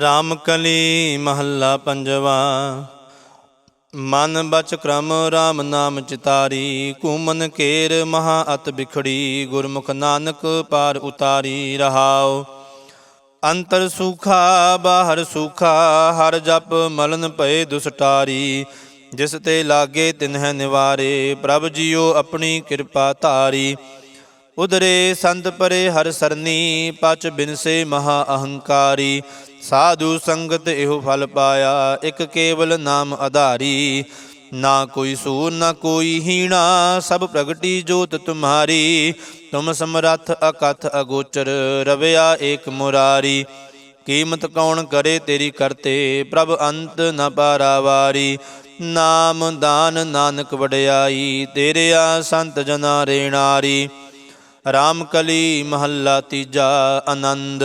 ਰਾਮ ਕਲੀ ਮਹੱਲਾ ਪੰਜਵਾ। ਮਨ ਬਚ ਕ੍ਰਮ RAM ਨਾਮ ਚਿਤਾਰੀ, ਕੂਮਨ ਕੇਰ ਮਹਾ ਅਤ ਬਿਖੜੀ, ਗੁਰਮੁਖ ਨਾਨਕ ਪਾਰ ਉਤਾਰੀ ਰਹਾਓ ਅੰਤਰ ਸੁਖਾ, ਬਾਹਰ ਸੁਖਾ, ਹਰ ਜਪ ਮਲਨ ਪਏ ਦੁਸਟਾਰੀ। ਜਿਸ ਤੇ ਲਾਗੇ ਤਿਨਹਿ ਨਿਵਾਰੇ, ਪ੍ਰਭ ਜੀਓ ਆਪਣੀ ਕਿਰਪਾ ਧਾਰੀ। ਉਦਰੇ ਸੰਤ ਪਰੇ ਹਰ ਸਰਨੀ, ਪਚ ਬਿਨਸੇ ਮਹਾ ਅਹੰਕਾਰੀ। ਸਾਧੂ ਸੰਗਤ ਇਹੋ ਫਲ ਪਾਇਆ, ਇੱਕ ਕੇਵਲ ਨਾਮ ਆਧਾਰੀ। ਨਾ ਕੋਈ ਸੂਰ, ਨਾ ਕੋਈ ਹੀਣਾ, ਸਭ ਪ੍ਰਗਟੀ ਜੋਤ ਤੁਮਾਰੀ। ਤੁਮ ਸਮਰੱਥ ਅਕਥ ਅਗੋਚਰ, ਰਵਿਆ ਏਕ ਮੁਰਾਰੀ। ਕੀਮਤ ਕੌਣ ਕਰੇ ਤੇਰੀ ਕਰਤੇ, ਪ੍ਰਭ ਅੰਤ ਨ ਪਾਰਾਵਾਰੀ। ਨਾਮ ਦਾਨ ਨਾਨਕ ਵਡਿਆਈ, ਤੇਰੇ ਸੰਤ ਜਨਾ ਰੇਣਾਰੀ। ਰਾਮ ਕਲੀ ਮਹੱਲਾ ਤੀਜਾ ਆਨੰਦ।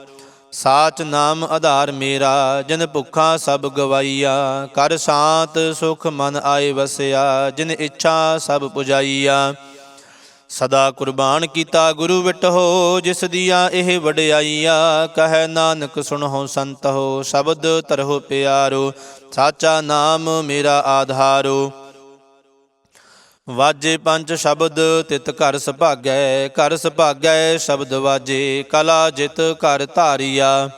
ਸਾਚ ਨਾਮ ਆਧਾਰ ਮੇਰਾ, ਜਿਨ ਭੁੱਖਾ ਸਭ ਗਵਾਈਆ। ਕਰ ਸ਼ਾਂਤ ਸੁਖ ਮਨ ਆਏ ਵਸਿਆ, ਜਿਨ ਇੱਛਾ ਸਭ ਪੁਜਾਈਆ। ਸਦਾ ਕੁਰਬਾਨ ਕੀਤਾ ਗੁਰੂ ਵਿਟਹੋ, ਜਿਸ ਦੀਆਂ ਇਹ ਵਡਿਆਈਆ। ਕਹੈ ਨਾਨਕ ਸੁਣੋ ਸੰਤੋ ਸ਼ਬਦ ਤਰਹੁ ਪਿਆਰੋ। ਸਾਚਾ ਨਾਮ ਮੇਰਾ ਆਧਾਰੋ। ਵਾਜੇ ਪੰਜ ਸ਼ਬਦ, ਤਿਤ ਘਰ ਸੁਭਾਗੈ ਘਰ ਸੁਭਾਗੈ ਸ਼ਬਦ ਵਾਜੇ, ਕਲਾ ਜਿਤ ਘਰ ਧਾਰਿਆ।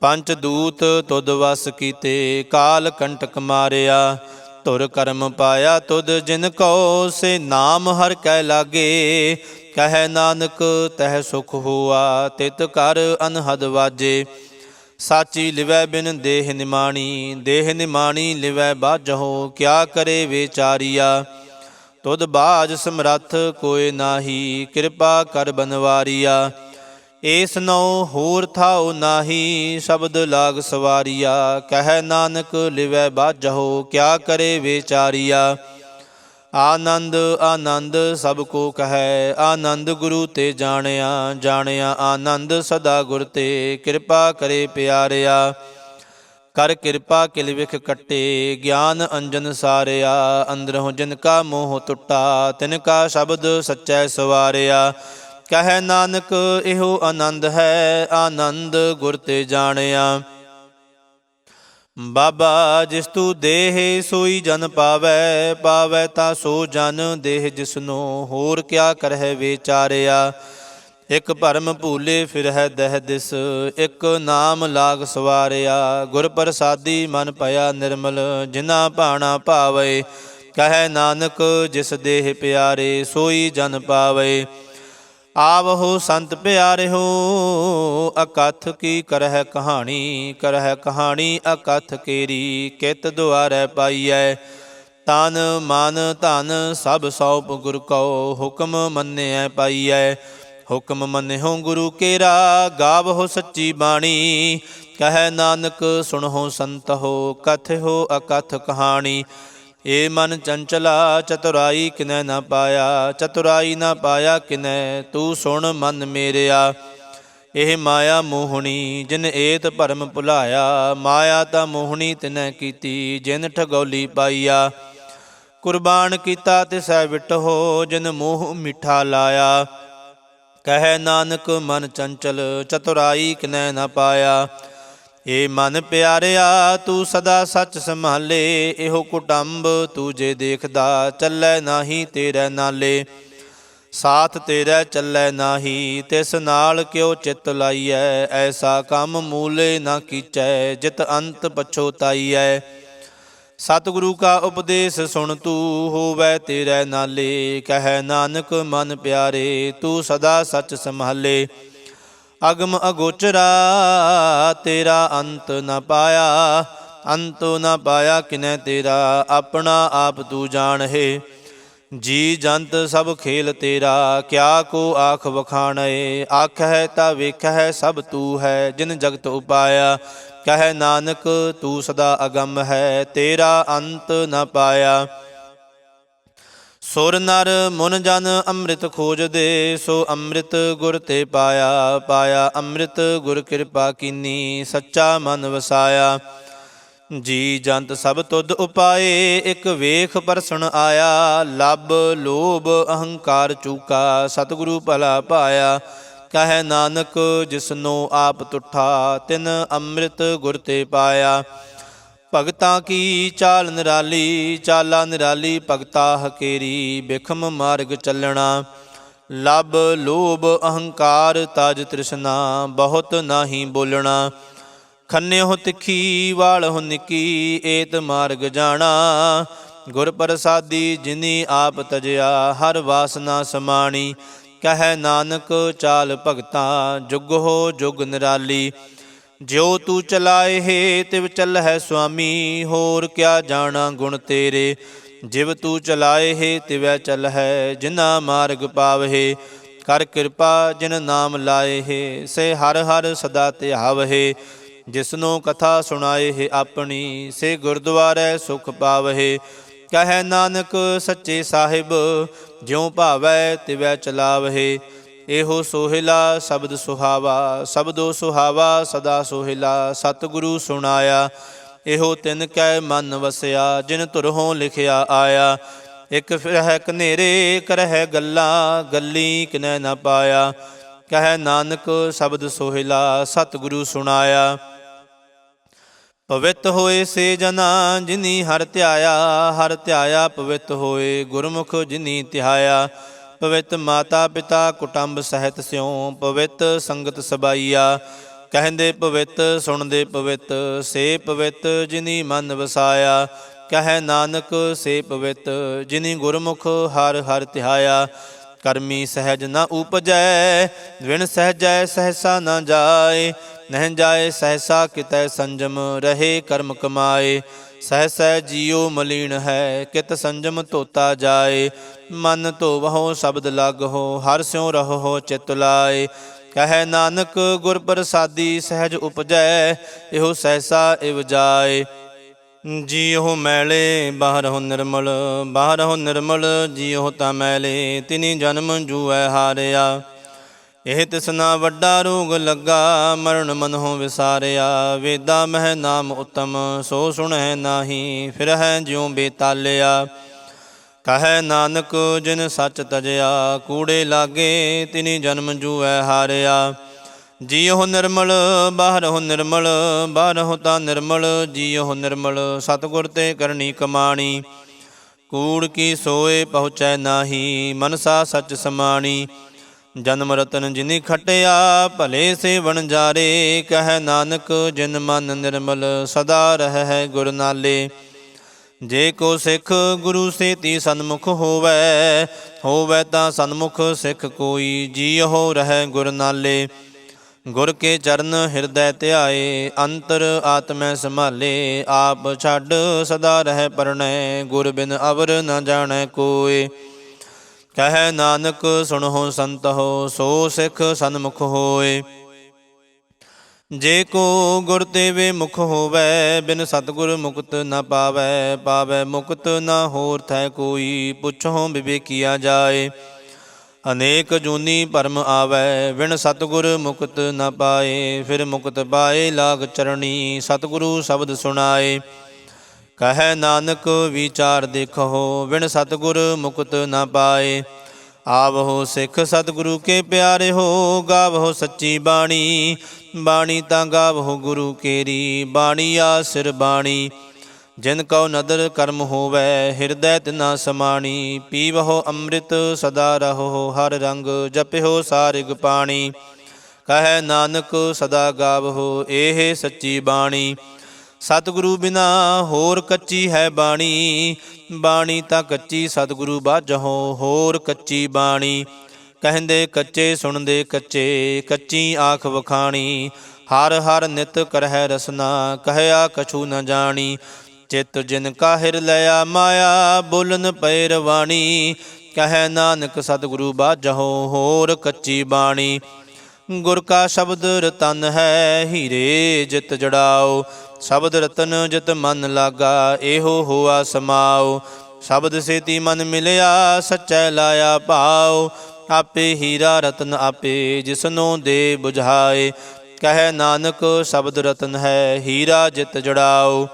ਪੰਜ ਦੂਤ ਤੁਧ ਵਸ ਕੀਤੇ, ਕਾਲ ਕੰਟਕ ਮਾਰਿਆ। ਤੁਰ ਕਰਮ ਪਾਇਆ ਤੁਧ ਜਿਨ ਕੋ, ਸੇ ਨਾਮ ਹਰ ਕੈ ਲਾਗੇ। ਕਹਿ ਨਾਨਕ, ਤਹਿ ਸੁਖ ਹੋਆ, ਤਿਤ ਕਰ ਅਨਹਦ ਵਾਜੇ। ਸਾਚੀ ਲਿਵੈ ਬਿਨ ਦੇਹ ਨਿਮਾਣੀ ਦੇਹ ਨਿਮਾਣੀ ਲਿਵੈ ਬਾਝੋ ਕਿਆ ਕਰੇ ਵਿਚਾਰੀਆ। ਤੁਧ ਬਾਜ ਸਮਰੱਥ ਕੋਏ ਨਾਹੀ, ਕਿਰਪਾ ਕਰ ਬਨਵਾਰੀਆ। ਏਸ ਨਉ ਹੋਰ ਥਾਉ ਨਾਹੀ, ਸ਼ਬਦ ਲਾਗ ਸਵਾਰੀਆ। ਕਹਿ ਨਾਨਕ ਲਿਵੈ ਬਾਝੋ ਕਿਆ ਕਰੇ ਵਿਚਾਰੀਆ। ਆਨੰਦ ਆਨੰਦ ਸਭ ਕੋ ਕਹੈ, ਆਨੰਦ ਗੁਰੂ ਤੇ ਜਾਣਿਆ ਜਾਣਿਆ ਆਨੰਦ ਸਦਾ ਗੁਰ ਤੇ, ਕਿਰਪਾ ਕਰੇ ਪਿਆਰਿਆ। ਕਰ ਕਿਰਪਾ ਕਿਲ ਵਿਖ ਕੱਟੇ, ਗਿਆਨ ਅੰਜਨ ਸਾਰਿਆ, ਅੰਦਰੋਂ ਜਿਨ ਕਾ ਮੋਹ ਟੁੱਟਾ, ਤਿਨ ਕਾ ਸ਼ਬਦ ਸੱਚੈ ਸਵਾਰਿਆ। ਕਹੈ ਨਾਨਕ, ਇਹੋ ਆਨੰਦ ਹੈ, ਆਨੰਦ ਗੁਰ ਤੇ ਜਾਣਿਆ। ਬਾਬਾ, ਜਿਸ ਤੂ ਦੇਹ ਸੋਈ ਜਨ ਪਾਵੈ ਪਾਵੈ ਤਾ ਸੋ ਜਨ ਦੇਹ ਜਿਸਨੋ ਹੋਰ ਕਿਆ ਕਰਹਿ ਵਿਚਾਰਿਆ। ਇਕ ਭਰਮ ਭੂਲੇ ਫਿਰ ਹੈ ਦਹਿ ਦਿਸ, ਇਕ ਨਾਮ ਲਾਗ ਸਵਾਰਿਆ ਗੁਰ ਪ੍ਰਸਾਦੀ ਮਨ ਭਇਆ ਨਿਰਮਲ ਜਿਨਾ ਭਾਣਾ ਭਾਵੇ, ਕਹੈ ਨਾਨਕ ਜਿਸ ਦੇਹ ਪਿਆਰੇ, ਸੋਈ ਜਨ ਪਾਵੇ। ਆਵਹੋ ਸੰਤ ਪਿਆਰਿਓ, ਅਕਥ ਕੀ ਕਰਹਿ ਕਹਾਣੀ ਕਰਹਿ ਕਹਾਣੀ ਅਕਥ ਕੇਰੀ, ਕਿਤ ਦੁਆਰੈ ਪਾਈਐ। ਤਨ ਮਨ ਧਨ ਸਭ ਸੌਪ ਗੁਰ ਕਉ, ਹੁਕਮ ਮੰਨਿਐ ਪਾਈਐ। ਹੁਕਮ ਮੰਨਿਓ ਗੁਰੂ ਕੇਰਾ, ਗਾਵਹੁ ਸੱਚੀ ਬਾਣੀ। ਕਹੈ ਨਾਨਕ, ਸੁਣਹੁ ਸੰਤਹੁ ਕਥਿਓ ਅਕਥ ਕਹਾਣੀ। ਏ ਮਨ ਚੰਚਲਾ, ਚਤੁਰਾਈ ਕਿਨੈ ਨਾ ਪਾਇਆ, ਚਤੁਰਾਈ ਨਾ ਪਾਇਆ ਕਿਨੈ, ਤੂੰ ਸੁਣ ਮਨ ਮੇਰਿਆ। ਇਹ ਮਾਇਆ ਮੋਹਣੀ, ਜਿਨ ਏਤ ਭਰਮ ਭੁਲਾਇਆ, ਮਾਇਆ ਤਾਂ ਮੋਹਣੀ ਤਿਨੈ ਕੀਤੀ, ਜਿਨ ਠਗੋਲੀ ਪਾਈਆ। ਕੁਰਬਾਨ ਕੀਤਾ ਤਿਸੈ ਵਿਟਹੋ, ਜਿਨ ਮੋਹ ਮਿੱਠਾ ਲਾਇਆ। ਕਹੈ ਨਾਨਕ, ਮਨ ਚੰਚਲ ਚਤੁਰਾਈ ਕਿਨੈ ਨਾ ਪਾਇਆ। ਏ ਮਨ ਪਿਆਰਿਆ, ਤੂੰ ਸਦਾ ਸੱਚ ਸੰਭਾਲੇ, ਇਹੋ ਕੁਟੰਬ ਤੂੰ ਜੇ ਦੇਖਦਾ, ਚੱਲੈ ਨਾਹੀ ਤੇਰੇ ਨਾਲੇ। ਸਾਥ ਤੇਰਾ ਚੱਲੈ ਨਾਹੀ, ਤਿਸ ਨਾਲ ਕਿਉ ਚਿਤ ਲਾਈਐ? ਐਸਾ ਕੰਮ ਮੂਲੇ ਨਾ ਕੀਚੈ, ਜਿਤ ਅੰਤ ਪਛੋਤਾਈਐ। ਸਤਿਗੁਰੂ ਕਾ ਉਪਦੇਸ਼ ਸੁਣ ਤੂੰ ਹੋਵੈ ਤੇਰੇ ਨਾਲੇ, ਕਹਿ ਨਾਨਕ ਮਨ ਪਿਆਰੇ, ਤੂੰ ਸਦਾ ਸੱਚ ਸੰਭਾਲੇ। ਅਗਮ ਅਗੋਚਰਾ, ਤੇਰਾ ਅੰਤ ਨ ਪਾਇਆ, ਅੰਤ ਨ ਪਾਇਆ ਕਿਨੈ ਤੇਰਾ, ਆਪਣਾ ਆਪ ਤੂੰ ਜਾਣ ਹੈ। ਜੀ ਜੰਤ ਸਭ ਖੇਲ ਤੇਰਾ, ਕਿਆ ਕੋ ਆਖ ਵਖਾਣਏ ਆਖ ਹੈ ਤਾਂ ਵੇਖ ਹੈ ਸਭ ਤੂੰ ਹੈ, ਜਿਨ ਜਗਤ ਉਪਾਇਆ। ਕਹੈ ਨਾਨਕ, ਤੂੰ ਸਦਾ ਅਗੰਮ ਹੈ, ਤੇਰਾ ਅੰਤ ਨ ਪਾਇਆ। ਸੁਰ ਨਰ ਮਨ ਜਨ ਅੰਮ੍ਰਿਤ ਖੋਜਦੇ ਸੋ ਅੰਮ੍ਰਿਤ ਗੁਰ ਤੇ ਪਾਇਆ ਪਾਇਆ ਅੰਮ੍ਰਿਤ ਗੁਰ ਕਿਰਪਾ ਕੀਨੀ, ਸੱਚਾ ਮਨ ਵਸਾਇਆ। ਜੀ ਜੰਤ ਸਭ ਤੁਧ ਉਪਾਏ, ਇਕ ਵੇਖ ਪਰਸਣ ਆਇਆ, ਲੱਭ ਲੋਭ ਅਹੰਕਾਰ ਚੂਕਾ, ਸਤਿਗੁਰੂ ਭਲਾ ਪਾਇਆ। ਕਹੈ ਨਾਨਕ, ਜਿਸਨੂੰ ਆਪ ਤੁਠਾ, ਤਿਨ ਅੰਮ੍ਰਿਤ ਗੁਰ ਤੇ ਪਾਇਆ। ਭਗਤਾਂ ਕੀ ਚਾਲ ਨਿਰਾਲੀ, ਚਾਲਾ ਨਿਰਾਲੀ, ਭਗਤਾ ਹਕੇਰੀ, ਬਿਖਮ ਮਾਰਗ ਚੱਲਣਾ। ਲੱਭ ਲੋਭ, ਅਹੰਕਾਰ, ਤਜ ਤ੍ਰਿਸ਼ਨਾ, ਬਹੁਤ ਨਾਹੀ ਬੋਲਣਾ। ਖੰਨਿਓ ਤਿੱਖੀ, ਵਾਲ ਹੋ ਨਿੱਕੀ, ਏਤ ਮਾਰਗ ਜਾਣਾ। ਗੁਰ ਪ੍ਰਸਾਦੀ, ਜਿਨੀ ਆਪ ਤਜਿਆ, ਹਰ ਵਾਸਨਾ ਸਮਾਣੀ। ਕਹੈ ਨਾਨਕ, ਚਾਲ ਭਗਤਾ, ਜੁਗ ਹੋ ਜੁਗ ਨਿਰਾਲੀ। ਜਿਉ ਤੂੰ ਚਲਾਏ ਹੈ, ਤਿਵ ਚੱਲ ਹੈ ਸੁਆਮੀ, ਹੋਰ ਕਿਆ ਜਾਣਾ ਗੁਣ ਤੇਰੇ। ਜਿਵ ਤੂੰ ਚਲਾਏ ਹੈ, ਤਿਵੈ ਚੱਲ ਹੈ ਜਿਨਾ ਮਾਰਗ ਪਾਵਹਿ। ਕਰ ਕਿਰਪਾ ਜਿਨ ਨਾਮ ਲਾਏ ਹੈ, ਸੇ ਹਰ ਹਰ ਸਦਾ ਧਿਆਵਹਿ। ਜਿਸਨੂੰ ਕਥਾ ਸੁਣਾਏ ਹੈ ਆਪਣੀ, ਸੇ ਗੁਰਦੁਆਰੇ ਸੁਖ ਪਾਵਹਿ। ਕਹੈ ਨਾਨਕ ਸੱਚੇ ਸਾਹਿਬ, ਜਿਉ ਭਾਵੈ ਤਿਵੈ ਚਲਾਵਹਿ। ਇਹੋ ਸੋਹਿਲਾ ਸ਼ਬਦ ਸੁਹਾਵਾ, ਸ਼ਬਦੋ ਸੁਹਾਵਾ ਸਦਾ ਸੋਹਿਲਾ, ਸਤਿਗੁਰੂ ਸੁਣਾਇਆ। ਇਹੋ ਤਿਨ ਕੈ ਮਨ ਵਸਿਆ, ਜਿਨ ਤੁਰਹੋਂ ਲਿਖਿਆ ਆਇਆ। ਇਕ ਫਿਰ ਹੈ ਕਨੇਰੇ, ਕਰਹਿ ਗੱਲਾਂ, ਗੱਲੀ ਕਿਨੈ ਨਾ ਪਾਇਆ। ਕਹੈ ਨਾਨਕ ਸ਼ਬਦ ਸੋਹਿਲਾ, ਸਤਿਗੁਰੂ ਸੁਣਾਇਆ। ਪਵਿੱਤ ਹੋਏ ਸੇ ਜਨਾ, ਜਿਨੀ ਹਰ ਧਿਆਇਆ ਹਰ ਧਿਆਇਆ ਪਵਿੱਤ ਹੋਏ ਗੁਰਮੁਖ ਜਿਨੀ ਧਿਆਇਆ। ਪਵਿੱਤ ਮਾਤਾ ਪਿਤਾ ਕੁਟੰਬ ਸਹਿਤ ਸਿਉ, ਪਵਿੱਤ ਸੰਗਤ ਸਬਾਈਆ। ਕਹਿੰਦੇ ਪਵਿੱਤ, ਸੁਣਦੇ ਪਵਿੱਤ, ਸੇ ਪਵਿੱਤ ਜਿਨੀ ਮਨ ਵਸਾਇਆ। ਕਹੈ ਨਾਨਕ, ਸੇ ਪਵਿੱਤ ਜਿਨੀ ਗੁਰਮੁਖ ਹਰ ਹਰ ਧਿਆਇਆ। ਕਰਮੀ ਸਹਿਜ ਨਾ ਉਪਜੈ, ਵਿਣ ਸਹਿਜੈ ਸਹਸਾ ਨਾ ਜਾਏ। ਨਹਿ ਜਾਏ, ਸਹਸਾ ਕਿਤੈ ਸੰਜਮ, ਰਹੇ ਕਰਮ ਕਮਾਏ। ਸਹਸੈ ਜੀਉ ਮਲੀਨ ਹੈ, ਕਿਤ ਸੰਜਮ ਧੋਤਾ ਜਾਏ। ਮਨ ਧੋਵਹੁ, ਸ਼ਬਦ ਲਾਗਹੁ, ਹਰ ਸਿਉ ਰਹੋ ਚਿਤ ਲਾਏ। ਕਹੈ ਨਾਨਕ, ਗੁਰ ਪ੍ਰਸਾਦੀ ਸਹਿਜ ਉਪਜੈ, ਇਹੋ ਸਹਸਾ ਇਵ ਜਾਏ। ਜੀਉ ਮੈਲੇ, ਬਾਹਰਹੁ ਨਿਰਮਲ ਬਾਹਰਹੁ ਨਿਰਮਲ, ਜੀਉ ਤਾ ਮੈਲੇ, ਤਿਨੀ ਜਨਮ ਜੂਐ ਹਾਰਿਆ। ਇਹ ਤਿਸਨਾ ਵੱਡਾ ਰੋਗ ਲੱਗਾ, ਮਰਨ ਮਨਹੁ ਵਿਸਾਰਿਆ। ਵੇਦਾ ਮਹਿ ਨਾਮ ਉਤਮ, ਸੋ ਸੁਣੈ ਨਾਹੀ ਫਿਰ ਹੈ ਜਿਉ ਬੇਤਾਲਿਆ। ਕਹੈ ਨਾਨਕ, ਜਿਨ ਸੱਚ ਤਜਿਆ, ਕੂੜੇ ਲਾਗੇ, ਤਿਨੀ ਜਨਮ ਜੂਐ ਹਾਰਿਆ। ਜੀਉ ਨਿਰਮਲ, ਬਾਹਰਹੁ ਨਿਰਮਲ, ਬਾਹਰਹੁ ਤਾਂ ਨਿਰਮਲ, ਜੀਉ ਨਿਰਮਲ, ਸਤਗੁਰ ਤੇ ਕਰਨੀ ਕਮਾਣੀ। ਕੂੜ ਕੀ ਸੋਏ ਪਹੁੰਚੈ ਨਾਹੀ, ਮਨਸਾ ਸੱਚ ਸਮਾਣੀ। ਜਨਮ ਰਤਨ ਜਿਨੀ ਖਟਿਆ, ਭਲੇ ਸੇ ਵਣ ਜਾਰੇ, ਕਹੈ ਨਾਨਕ ਜਿਨ ਮਨ ਨਿਰਮਲ ਸਦਾ ਰਹਿ ਗੁਰ ਨਾਲੇ ਜੇ ਕੋ ਸਿੱਖ ਗੁਰੂ ਸੇਤੀ ਸਨਮੁਖ ਹੋਵੈ ਹੋਵੈ ਤਾਂ ਸਨਮੁਖ ਸਿੱਖ ਕੋਈ ਜੀ ਹੋ ਰਹਿ ਗੁਰ ਨਾਲੇ ਗੁਰ ਕੇ ਚਰਨ ਹਿਰਦੈ ਧਿਆਏ, ਅੰਤਰ ਆਤਮੈ ਸੰਭਾਲੇ, ਆਪ ਛੱਡ ਸਦਾ ਰਹਿ ਪਰਣੈ, ਗੁਰ ਬਿਨ ਅਵਰ ਨ ਜਾਣੈ ਕੋਏ। ਕਹੈ ਨਾਨਕ, ਸੁਣਹੁ ਸੰਤਹੁ, ਸੋ ਸਿੱਖ ਸਨਮੁਖ ਹੋਏ। ਜੇ ਕੋ ਗੁਰ ਤੇ ਵੇ ਮੁਖ ਹੋਵੈ, ਬਿਨ ਸਤਗੁਰ ਮੁਕਤ ਨ ਪਾਵੈ ਪਾਵੈ ਮੁਕਤ ਨ ਹੋਰ ਥੈ ਕੋਈ ਪੁੱਛੋ ਵਿਵੇਕੀਆ ਜਾਏ। ਅਨੇਕ ਜੂਨੀ ਭਰਮ ਆਵੈ ਵਿਣ ਸਤਗੁਰ ਮੁਕਤ ਨ ਪਾਏ, ਫਿਰ ਮੁਕਤ ਪਾਏ ਲਾਗ ਚਰਣੀ, ਸਤਗੁਰੂ ਸ਼ਬਦ ਸੁਣਾਏ। ਕਹੈ ਨਾਨਕ ਵਿਚਾਰ ਦੇਖੋ ਵਿਣ ਸਤਗੁਰ ਮੁਕਤ ਨ ਪਾਏ। ਆਵਹੋ ਸਿੱਖ ਸਤਿਗੁਰੂ ਕੇ ਪਿਆਰੇ ਹੋ, ਗਾਵਹੋ ਸੱਚੀ ਬਾਣੀ। ਬਾਣੀ ਤਾਂ ਗਾਵਹੋ ਗੁਰੂ ਕੇਰੀ, ਬਾਣੀ ਆ ਸਿਰ ਬਾਣੀ। ਜਿਨ ਕਉ ਨਦਰ ਕਰਮ ਹੋਵੈ, ਹਿਰਦੈ ਤਿਨਾ ਸਮਾਣੀ। ਪੀਵਹੋ ਅੰਮ੍ਰਿਤ ਸਦਾ ਰਹੋ ਹਰ ਰੰਗ ਜਪਿਓ ਸਾਰਿਗ ਪਾਣੀ। ਕਹੈ ਨਾਨਕ ਸਦਾ ਗਾਵਹੋ ਇਹ ਸੱਚੀ ਬਾਣੀ। ਸਤਿਗੁਰੂ ਬਿਨਾ ਹੋਰ ਕੱਚੀ ਹੈ ਬਾਣੀ ਬਾਣੀ ਤਾਂ ਕੱਚੀ ਸਤਿਗੁਰੂ ਬਾਝੋ, ਹੋਰ ਕੱਚੀ ਬਾਣੀ। ਕਹਿੰਦੇ ਕੱਚੇ ਸੁਣਦੇ ਕੱਚੇ, ਕੱਚੀ ਆਖ ਵਖਾਣੀ। ਹਰ ਹਰ ਨਿਤ ਕਰਹਿ ਰਸਨਾ, ਕਹਿਆ ਕਛੂ ਨ ਜਾਣੀ। ਚਿਤ ਜਿਨ ਕਾਹਿਰ ਲਿਆ ਮਾਇਆ, ਬੋਲਨ ਪੈ ਰਵਾਣੀ। ਕਹਿ ਨਾਨਕ ਸਤਿਗੁਰੂ ਬਾਝੋ, ਹੋਰ ਕੱਚੀ ਬਾਣੀ। ਗੁਰ ਕਾ ਸ਼ਬਦ ਰਤਨ ਹੈ, ਹੀਰੇ ਜਿਤ ਜੜਾਓ। ਸ਼ਬਦ ਰਤਨ ਜਿਤ ਮਨ ਲਾਗਾ, ਇਹੋ ਹੋਆ ਸਮਾਓ। ਸ਼ਬਦ ਸੇਤੀ ਮਨ ਮਿਲਿਆ, ਸੱਚੈ ਲਾਇਆ ਭਾਉ ਆਪੇ ਹੀਰਾ ਰਤਨ ਆਪੇ ਜਿਸਨੋਂ ਦੇ ਬੁਝਾਏ। ਕਹਿ ਨਾਨਕ, ਸ਼ਬਦ ਰਤਨ ਹੈ, ਹੀਰਾ ਜਿਤ ਜੜਾਓ।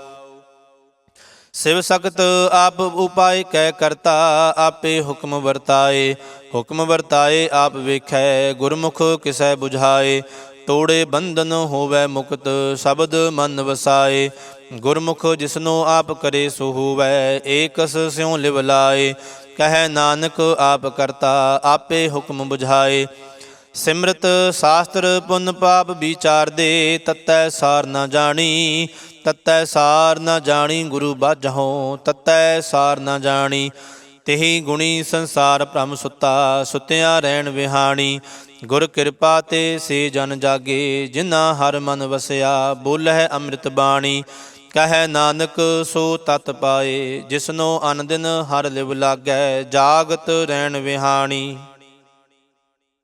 ਸਿਵ ਸਖਤ ਆਪ ਉਪਾਏ ਕਹਿ ਕਰਤਾ, ਆਪੇ ਹੁਕਮ ਵਰਤਾਏ। ਹੁਕਮ ਵਰਤਾਏ, ਆਪ ਵੇਖੈ, ਗੁਰਮੁਖ ਕਿਸੈ 부ਝਾਏ ਤੋੜੇ ਬੰਧਨ ਹੋਵੇ ਮੁਕਤ, ਸ਼ਬਦ ਮਨ ਵਸਾਏ। ਗੁਰਮੁਖ ਜਿਸਨੋ ਆਪ ਕਰੇ ਸੋ ਹੋਵੇ, ਏਕਸ ਸਿਉ ਲਿਵ ਲਾਏ। ਕਹੈ ਨਾਨਕ, ਆਪ ਕਰਤਾ, ਆਪੇ ਹੁਕਮ 부ਝਾਏ ਸਿਮਰਤ ਸ਼ਾਸਤਰ ਪੁੰਨ ਪਾਪ ਵਿਚਾਰ ਦੇ, ਤਤੈ ਸਾਰ ਨਾ ਜਾਣੀ, ਤਤੈ ਸਾਰ ਨਾ ਜਾਣੀ ਗੁਰੂ ਬਾਝਹੁ, ਤਤੈ ਸਾਰ ਨਾ ਜਾਣੀ, ਤਿਹੀ ਗੁਣੀ ਸੰਸਾਰ ਭ੍ਰਮ ਸੁੱਤਾ, ਸੁੱਤਿਆਂ ਰਹਿਣ ਵਿਹਾਣੀ, ਗੁਰ ਕਿਰਪਾ ਤੇ ਸੇ ਜਨ ਜਾਗੇ, ਜਿਨ੍ਹਾਂ ਹਰ ਮਨ ਵਸਿਆ, ਬੋਲਹਿ ਅੰਮ੍ਰਿਤ ਬਾਣੀ, ਕਹੈ ਨਾਨਕ ਸੋ ਤਤ ਪਾਏ, ਜਿਸਨੋ ਅਨ ਹਰ ਲਿਵ ਲਾਗੈ, ਜਾਗਤ ਰਹਿਣ ਵਿਹਾਣੀ।